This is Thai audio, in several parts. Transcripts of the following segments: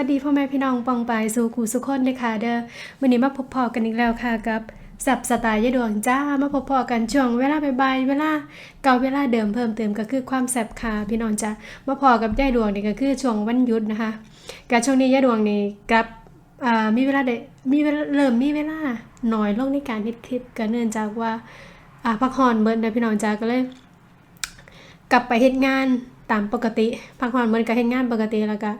ัสดีพ่อแม่พี่น้องปองไปสู่กูสุขคนเลยค่ะเด้อวันนี้มาพบพอกันอีกแล้วค่ะกับสับสไตล์ยายดวงจ้ามาพบพอกันช่วงเวลาบ่ายเวลาเก่าเวลาเดิมเพิ่มเติมก็คือความแซบค่ะพี่น้องจ้ามาพอกับยายดวงนี่ก็คือช่วงวันหยุดนะคะกับช่วงนี้ยายดวงนี่กับมีเวลาได้มีเวลาเริ่มมีเวลาน้อยลงในการเฮ็ดคลิปก็เนื่องจากว่าพักผ่อนเบิดนะพี่น้องจ้าก็เลย กลับไปเฮ็ดงานตามปกติพักผ่อนเหมือนกับเฮ็ดงานปกติแล้วก็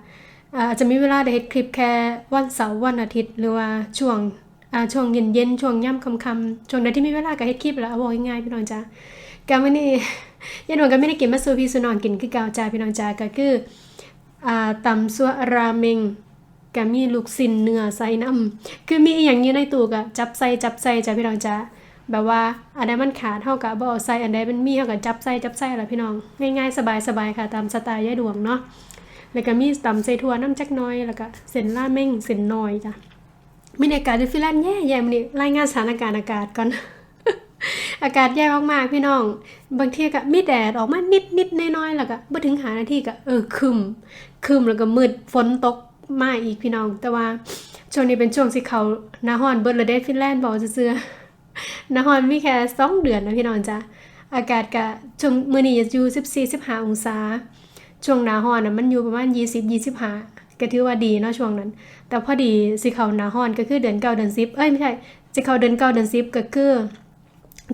อาจจะมีเวลาได้เฮ็ดคลิปแค่วันเสาร์วันอาทิตย์ หรือว่าช่วงช่วงเย็นๆช่วงย่ำค่ำๆช่วงใดที่มีเวลาก็เฮ็ดคลิปแล้วเอาบอกง่ายๆพี่น้องจ้าก็มื้อนี้ยายนวลก็ไม่ได้กินมาสู่พี่สู่น้องกินคือเก่าจ้าพี่น้องจ้าก็คืออ่าตำซัวราเมงก็มีลูกชิ้นเนื้อใส่น้ำคือมีอีหยังอยู่ในตู้ก็จับใส่จับใส่จ้าพี่น้องจ้าแบบว่าอันใดมันขาดเท่ากับบ่เอาใส่อันใดมันมีเท่ากับจับใส่จับใส่ล่ะพี่น้องง่ายๆสบายๆค่ะตามสไตล์ยายดวงเนาะ แล้วก็มีตำใส่ถั่วน้ำจักน้อย แล้วก็เส้นราเมงเส้นน้อยจ้ะบรรยากาศที่ฟินแลนด์แย่ๆมื้อนี้รายงานสถานการณ์อากาศก่อน อากาศแย่มากๆพี่น้อง บางทีก็มีแดดออกมานิดๆน้อยๆแล้วก็บ่ถึงหานาทีก็เออคึมคึมแล้วก็มืดฝนตกมาอีกพี่น้อง แต่ว่าช่วงนี้เป็นช่วงสิเขาหน้าร้อนเบิดแลเดฟินแลนด์บอกซื่อๆนครมีแค่สองเดือนนะพี่น้องจ้ะอากาศกะช่วงมื้อนี้อยู่14 15องศา ช่วงหน้าร้อนน่ะมันอยู่ประมาณ 20 25ก็ถือว่าดีเนาะช่วงนั้น แต่พอดีสิเขาหน้าร้อนก็คือเดือนเก้าเดือน10เอ้ยไม่ใช่สิเขาเดือนเก้าเดือน10ก็คือ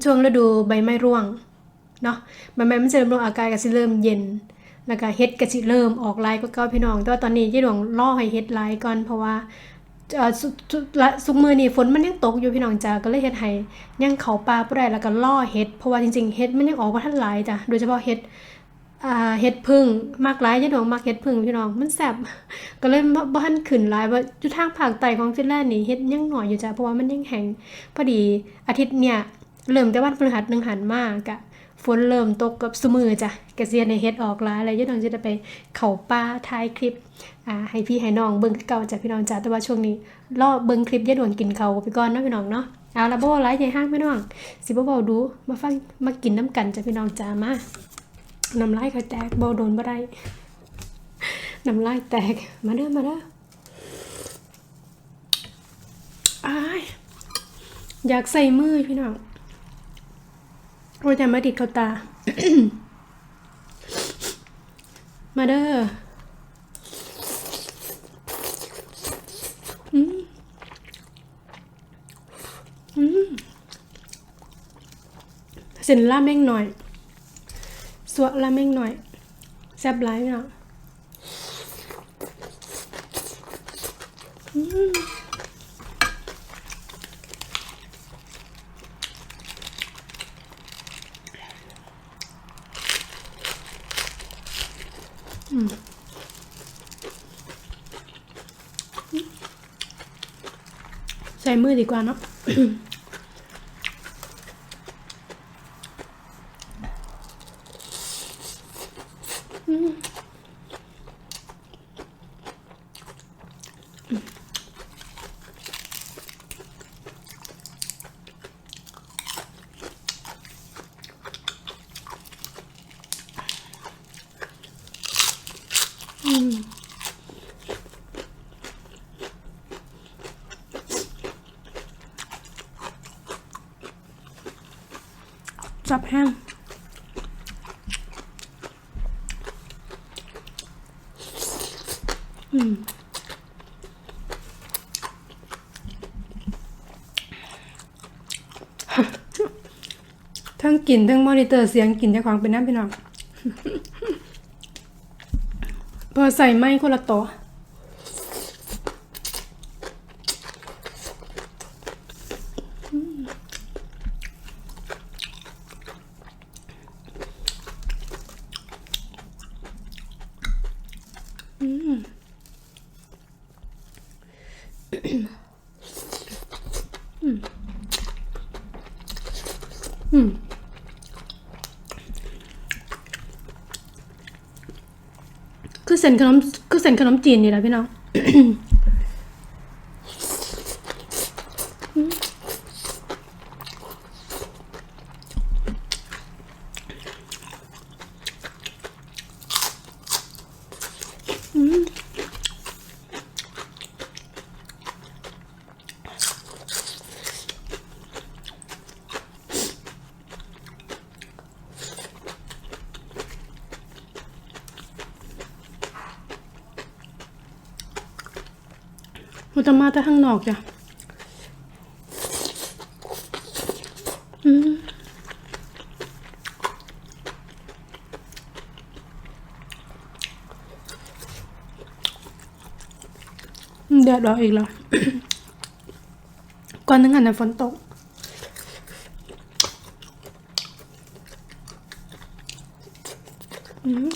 ช่วงฤดูใบไม้ร่วงเนาะใบไม้มันจะเริ่มร่วงอากาศก็สิเริ่มเย็นแล้วก็เฮ็ดก็สิเริ่มออกลายก็เก่าพี่น้องแต่ว่าตอนนี้ยี่หลวงรอให้เฮ็ดลายก่อนเพราะว่าสุกมือนี่ฝนมันยังตกอยู่พี่น้องจ้าก็เลยเฮ็ดให้ยังเขาปลาบ่ได้แล้วก็ล่อเฮ็ดเพราะว่าจริงๆเฮ็ดมันยังออกบ่ทันหลายจ้ะโดยเฉพาะเฮ็ด เฮ็ดพึ่งมากหลายยายดวงมักเฮ็ดพึ่งพี่น้องมันแซ่บก็เลยบ่บ่ทันขึ้นหลายว่าอยู่ทางภาคใต้ของฟินแลนด์นี่เฮ็ดยังหน้อยอยู่จ้ะเพราะว่ามันยังแห้งพอดีอาทิตย์เนี่ยเริ่มแต่วันพฤหัสหนึ่งหันมากะฝนเริ่มตกกับซุมือจ้ะก็สิเฮ็ดให้เฮ็ดออกหลายแล้วยายดวงจะได้ไปเข้าป่าถ่ายคลิปอ่าให้พี่ให้น้องเบิ่งเก่าจ้ะพี่น้องจ้ะแต่ว่าช่วงนี้รอเบิ่งคลิปยายด่วนกินเขาไปก่อนเนาะพี่น้องเนาะเอาละบ่หลายใหญ่ห้างพี่น้องสิบ่เว้าดูมาฟังมากินน้ำกันจ้ะพี่น้องจ้ามา น้ำลายเขาแตกบ่โดนบ่ได้น้ำลายแตกมาเด้อมาเด้ออายอยากใส่มือพี่น้องโอ้ยแต่มาติดเขาตา มาเด้อเส้นราเมงหน่อย สวราเมงหน่อย แซ่บหลายเนาะอืมใส่มือดีกว่าเนาะ จับแห้งอืมทั้งกินทั้งมอนิเตอร์เสียงกินจ้าของเป็นน้ำพี่น้องพอใส่ไม้คนละตัว คือเส้นขนมคือเส้นขนมจีนนี่แหละพี่น้อง อ มันจะมาแต่ข้างนอกจ้ะอืมเดดร้อนอีกแล้ว ก่อนนึงอันนะฝนตก อืม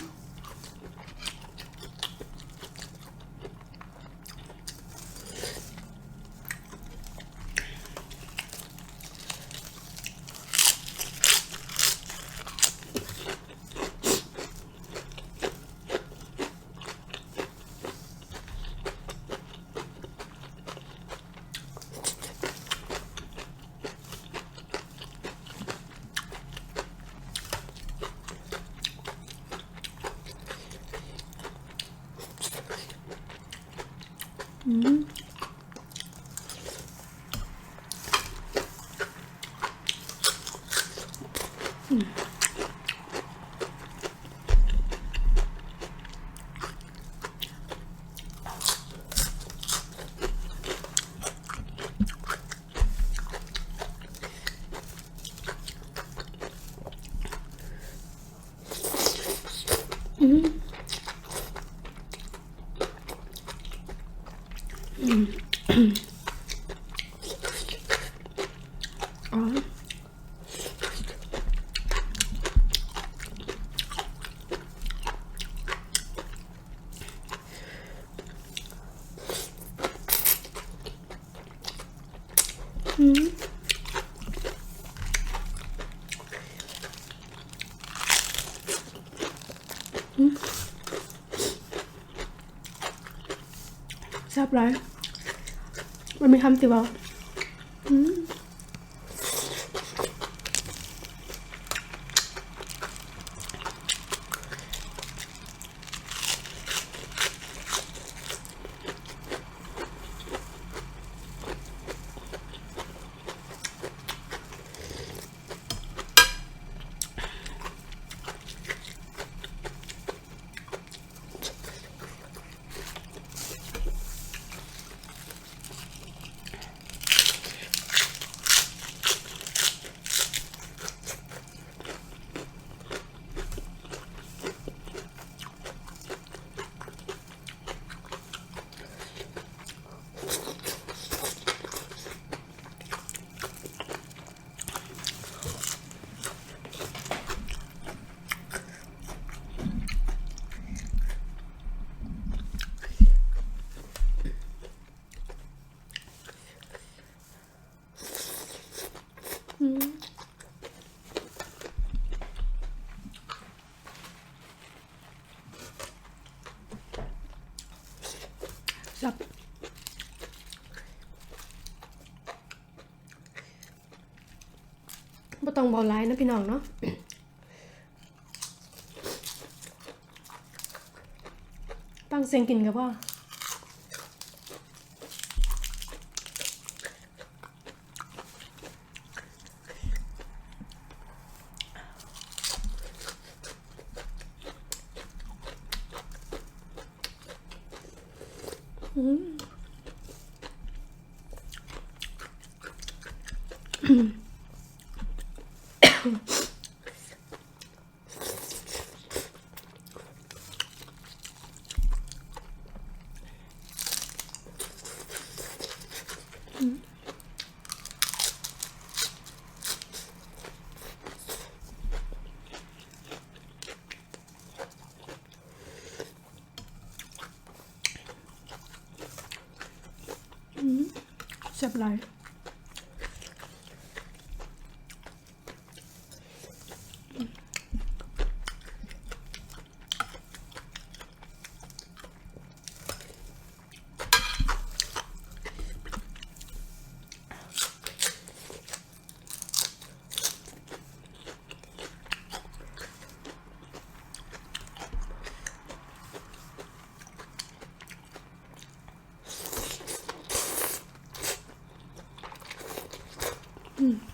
อ๋ ออื มันมีคำสิบอกอืม จับ บองเบาร้ายนะพี่น้องเนาะตั้งเสียงกินกับว่าแซ่ บหล Mm.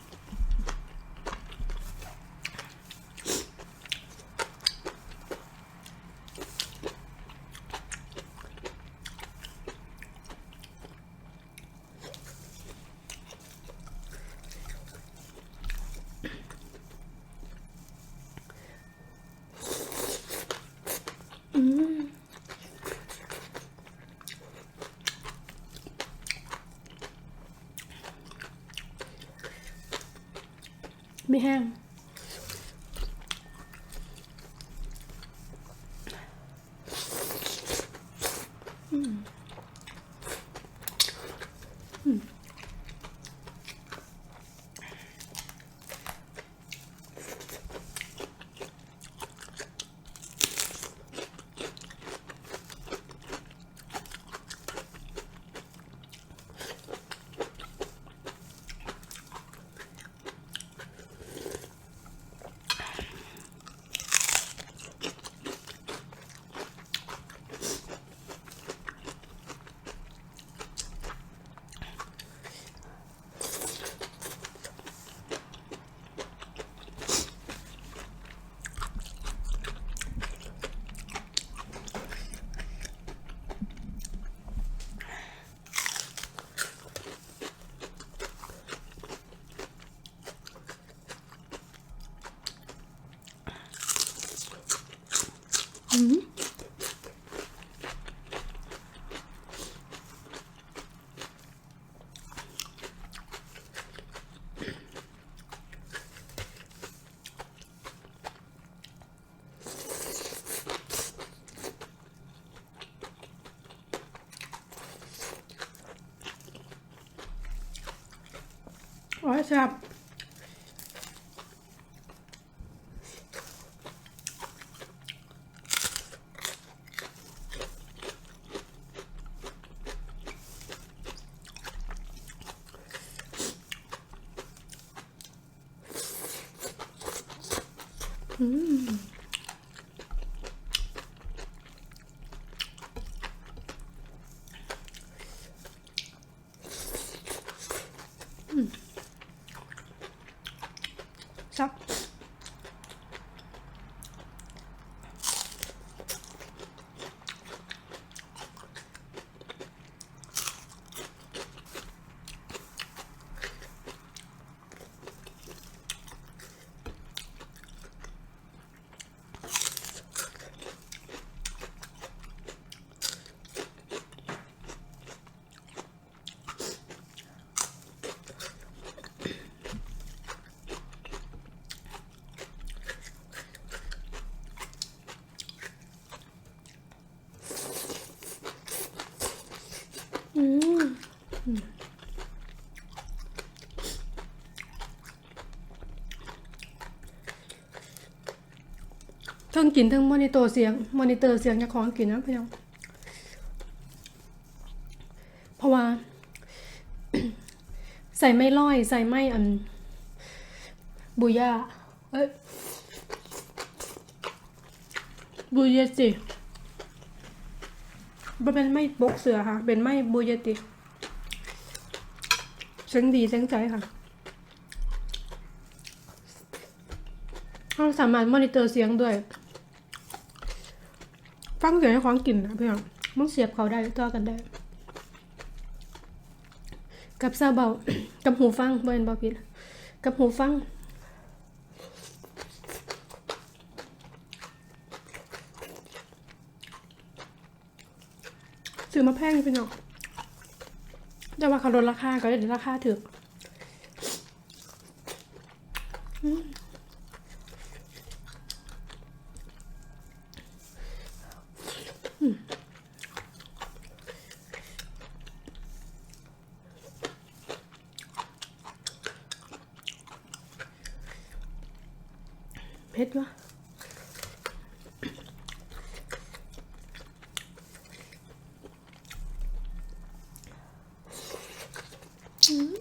ไม่แห้ง โอ้ยแซ่บ แซ่บอืมเทั้ง กินทั้งมอนิเตอร์เสียง มอนิเตอร์เสียงจะของกินนะพี่น้องเพราะว่า ใส่ไม่ร้อย ใส่ไม่อันบุย่าเอ้ยบุยาสิบ่เป็นไม่บกเสือค่ะ เป็นไม่บุยาติเสียงดีเสียงใจค่ะเราสามารถมอนิเตอร์เสียงด้วย ฟังเสียงให้ของกลิ่นนะพี่น้องมันเสียบเขาได้ต่อกันได้ กับซาเบากับหูฟังเป็นบ่ผิดกับหูฟังซื้อมาแพงพี่น้องแต่ว่าเขาลดราคาก็ได้ราคาถึกอืมอืมเผ็ดวะอืม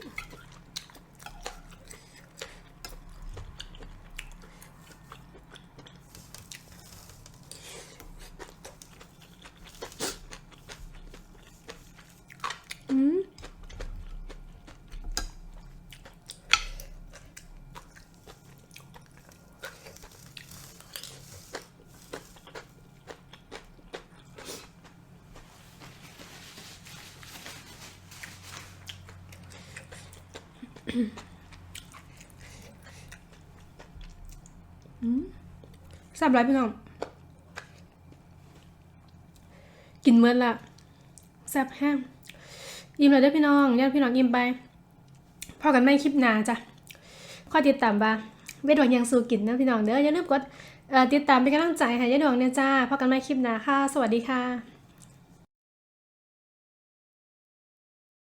แซ่บไรพี่น้อง กินเมื่อละแซ่บแห้งยิ้มเลยด้อพี่น้องญาติพี่น้องยิ้มไปพอกันไม่คลิปหนาจ้ะข้อติดตามบ้าเวดดวงยังสู้กินนะพี่น้องเด้ออย่าลืมกดเอ่อติดตามเป็นกำลังใจให้ยายดวงเนี่ยจ้าพบกันใหม่คลิปหนาค่ะ สวัสดีค่ะ